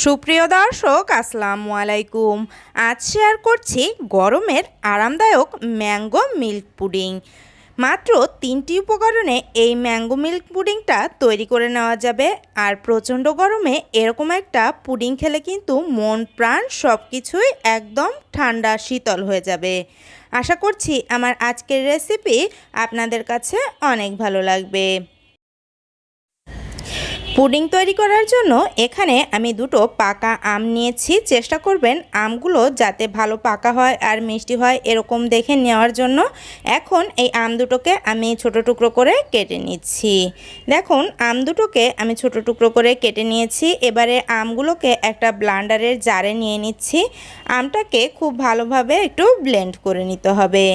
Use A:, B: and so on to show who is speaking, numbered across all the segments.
A: সুপ্রিয় দর্শক, আসসালামু আলাইকুম। আজ শেয়ার করছি গরমের আরামদায়ক ম্যাঙ্গো মিল্ক পুডিং। মাত্র তিনটি উপকরণে এই ম্যাঙ্গো মিল্ক পুডিংটা তৈরি করে নেওয়া যাবে। আর প্রচণ্ড গরমে এরকম একটা পুডিং খেলে কিন্তু মন, প্রাণ সব কিছুই একদম ঠান্ডা, শীতল হয়ে যাবে। আশা করছি আমার আজকের রেসিপি আপনাদের কাছে অনেক ভালো লাগবে। পুডিং তৈরি করার জন্য এখানে আমি দুটো পাকা আম নিয়েছি। চেষ্টা করবেন আমগুলো যাতে ভালো পাকা হয় আর মিষ্টি হয় এরকম দেখে নেওয়ার জন্য। এখন এই আম দুটোকে আমি ছোট টুকরো করে কেটে নিচ্ছি। দেখুন, আম দুটোকে আমি ছোট টুকরো করে কেটে নিয়েছি। এবারে আমগুলোকে একটা ব্লান্ডারের জারে নিয়ে নিচ্ছি। আমটাকে খুব ভালোভাবে একটু ব্লেন্ড করে নিতে হবে।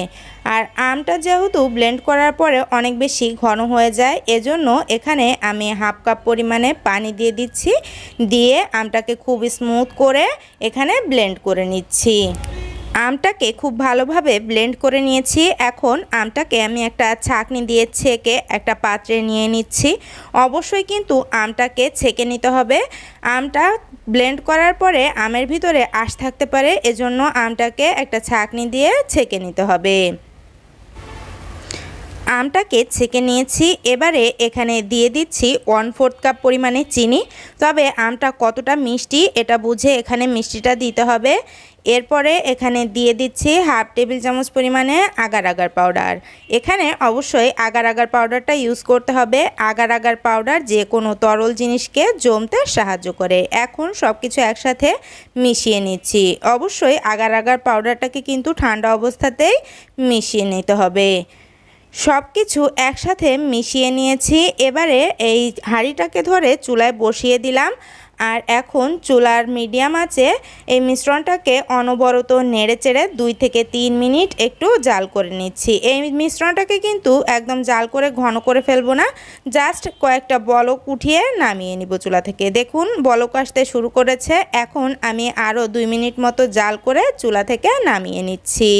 A: আর আমটা যেহেতু ব্লেন্ড করার পরে অনেক বেশি ঘন হয়ে যায়, এজন্য এখানে আমি হাফ কাপ পরিমাণে পানি দিয়ে দিচ্ছি, দিয়ে আমটাকে খুব স্মুথ করে এখানে ব্লেন্ড করে নিচ্ছি। আমটাকে খুব ভালোভাবে ব্লেন্ড করে নিয়েছি, এখন আমটাকে আমি একটা ছাঁকনি দিয়ে ছেঁকে একটা পাত্রে নিয়ে নিচ্ছি। অবশ্যই কিন্তু আমটাকে ছেঁকে নিতে হবে। আমটা ব্লেন্ড করার পরে আমের ভিতরে আশ থাকতে পারে, এজন্য আমটাকে একটা ছাঁকনি দিয়ে ছেঁকে নিতে হবে। আমটাকে ছেঁকে নিয়েছি। এবারে এখানে দিয়ে দিচ্ছি ওয়ান ফোর্থ কাপ পরিমাণে চিনি। তবে আমটা কতটা মিষ্টি, এটা বুঝে এখানে মিষ্টিটা দিতে হবে। এরপরে এখানে দিয়ে দিচ্ছি হাফ টেবিল চামচ পরিমাণে আগার আগার পাউডার এখানে অবশ্যই আগার আগার পাউডারটা ইউজ করতে হবে। আগার আগার পাউডার যে কোনো তরল জিনিসকে জমতে সাহায্য করে। এখন সব কিছু একসাথে মিশিয়ে নিচ্ছি। অবশ্যই আগার আগার পাউডারটাকে কিন্তু ঠান্ডা অবস্থাতেই মিশিয়ে নিতে হবে। সব কিছু একসাথে মিশিয়ে নিয়েছি। এবারে এই হাঁড়িটাকে ধরে চুলায় বসিয়ে দিলাম। আর এখন চুলার মিডিয়াম আছে। এই মিশ্রণটাকে অনবরত নেড়ে চেড়ে দুই থেকে তিন মিনিট একটু জাল করে নিচ্ছি। এই মিশ্রণটাকে কিন্তু একদম জাল করে ঘন করে ফেলব না। জাস্ট কয়েকটা বলক উঠিয়ে নামিয়ে নিব চুলা থেকে। দেখুন, বলক আসতে শুরু করেছে। এখন আমি আরও দুই মিনিট মতো জাল করে চুলা থেকে নামিয়ে নিচ্ছি।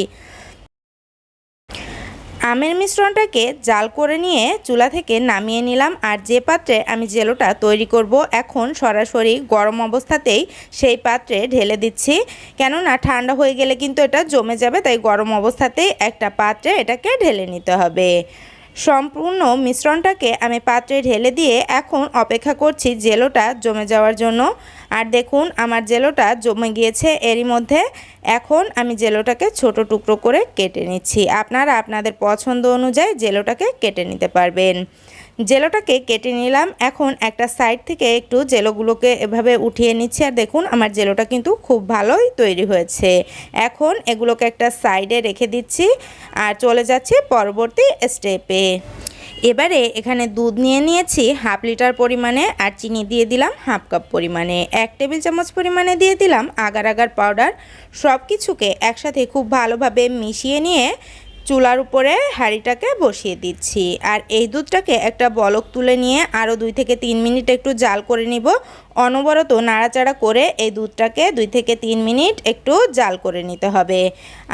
A: আমের মিশ্রণটাকে জাল করে নিয়ে চুলা থেকে নামিয়ে নিলাম আর যে পাত্রে আমি জেলোটা তৈরি করব এখন সরাসরি গরম অবস্থাতেই সেই পাত্রে ঢেলে দিচ্ছি। কেননা ঠান্ডা হয়ে গেলে কিন্তু এটা জমে যাবে, তাই গরম অবস্থাতেই একটা পাত্রে এটাকে ঢেলে নিতে হবে। সম্পূর্ণ মিশ্রণটাকে আমি পাত্রে ঢেলে দিয়ে এখন অপেক্ষা করছি জেলোটা জমে যাওয়ার জন্য। আর দেখুন, আমার জেলোটা জমে গিয়েছে এরই মধ্যে। এখন আমি জেলোটাকে ছোট টুকরো করে কেটে নিচ্ছি। আপনারা আপনাদের পছন্দ অনুযায়ী জেলোটাকে কেটে নিতে পারবেন। জেলোটাকে কেটে নিলাম। এখন একটা সাইড থেকে একটু জেলোগুলোকে এভাবে উঠিয়ে নিচ্ছি। আর দেখুন, আমার জেলোটা কিন্তু খুব ভালোই তৈরি হয়েছে। এখন এগুলোকে একটা সাইডে রেখে দিচ্ছি আর চলে যাচ্ছি পরবর্তী স্টেপে। এবারে এখানে দুধ নিয়ে নিয়েছি হাফ লিটার পরিমাণে আর চিনি দিয়ে দিলাম হাফ কাপ পরিমাণে। এক টেবিল চামচ পরিমাণে দিয়ে দিলাম আগার আগার পাউডার। সব কিছুকে একসাথে খুব ভালোভাবে মিশিয়ে নিয়ে চুলার উপরে হাঁড়িটাকে বসিয়ে দিচ্ছি। আর এই দুধটাকে একটা বলক তুলে নিয়ে আরও দুই থেকে তিন মিনিট একটু জাল করে নিব। অনবরত নাড়াচাড়া করে এই দুধটাকে দুই থেকে তিন মিনিট একটু জাল করে নিতে হবে।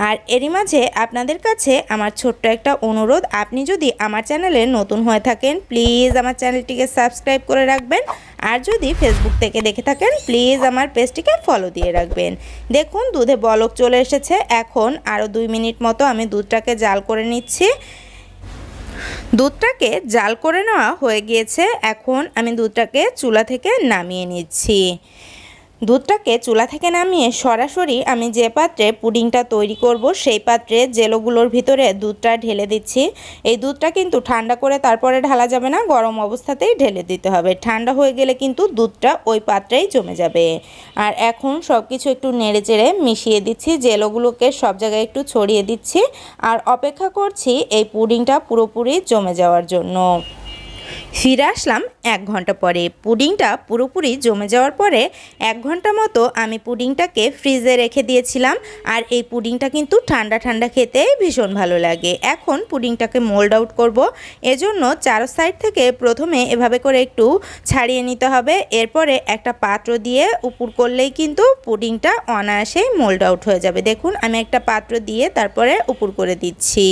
A: আর এরই মাঝে আপনাদের কাছে আমার ছোট্ট একটা অনুরোধ, আপনি যদি আমার চ্যানেলে নতুন হয়ে থাকেন, প্লিজ আমার চ্যানেলটিকে সাবস্ক্রাইব করে রাখবেন। আর যদি ফেসবুক থেকে দেখে থাকেন প্লিজ আমার পেজটিকে ফলো দিয়ে রাখবেন। দেখুন, দুধে বলক চলে এসেছে। এখন আরও দুই মিনিট মতো আমি দুধটাকে জাল করে নিচ্ছি। দুধটাকে জাল করে নেওয়া হয়ে গিয়েছে। এখন আমি দুধটাকে চুলা থেকে নামিয়ে নিচ্ছি। দুধটাকে চুলা থেকে নামিয়ে সরাসরি আমি যে পাত্রে পুডিংটা তৈরি করব, সেই পাত্রে জেলোগুলোর ভিতরে দুধটা ঢেলে দিচ্ছি। এই দুধটা কিন্তু ঠান্ডা করে তারপরে ঢালা যাবে না, গরম অবস্থাতেই ঢেলে দিতে হবে। ঠান্ডা হয়ে গেলে কিন্তু দুধটা ওই পাত্রেই জমে যাবে। আর এখন সব কিছু একটু নেড়ে চেড়ে মিশিয়ে দিচ্ছি, জেলোগুলোকে সব জায়গায় একটু ছড়িয়ে দিচ্ছি। আর অপেক্ষা করছি এই পুডিংটা পুরোপুরি জমে যাওয়ার জন্য। ফিরে আসলাম এক ঘণ্টা পরে। পুডিংটা পুরোপুরি জমে যাওয়ার পরে এক ঘণ্টা মতো আমি পুডিংটাকে ফ্রিজে রেখে দিয়েছিলাম আর এই পুডিংটা কিন্তু ঠান্ডা ঠান্ডা খেতে ভীষণ ভালো লাগে। এখন পুডিংটাকে মোল্ড আউট করব। এজন্য চারো সাইড থেকে প্রথমে এভাবে করে একটু ছাড়িয়ে নিতে হবে। এরপরে একটা পাত্র দিয়ে উপর করলেই কিন্তু পুডিংটা অনায়াসেই মোল্ড আউট হয়ে যাবে। দেখুন, আমি একটা পাত্র দিয়ে তারপরে উপর করে দিচ্ছি।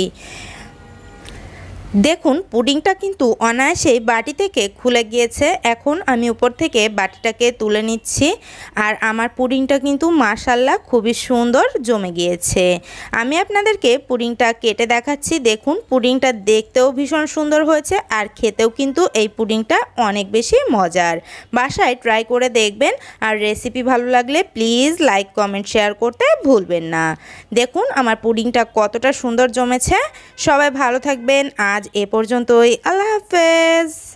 A: দেখুন, পুডিংটা কিন্তু অনায়াসেই বাটি থেকে খুলে গিয়েছে। এখন আমি উপর থেকে বাটিটাকে তুলে নিচ্ছি। আর আমার পুডিংটা কিন্তু মাসাল্লাহ খুবই সুন্দর জমে গিয়েছে। আমি আপনাদেরকে পুডিংটা কেটে দেখাচ্ছি। দেখুন, পুডিংটা দেখতেও ভীষণ সুন্দর হয়েছে আর খেতেও কিন্তু এই পুডিংটা অনেক বেশি মজার। বাসায় ট্রাই করে দেখবেন আর রেসিপি ভালো লাগলে প্লিজ লাইক, কমেন্ট, শেয়ার করতে ভুলবেন না। দেখুন, আমার পুডিংটা কতটা সুন্দর জমেছে। সবাই ভালো থাকবেন। আজ এ পর্যন্তই আল্লাহ হাফেজ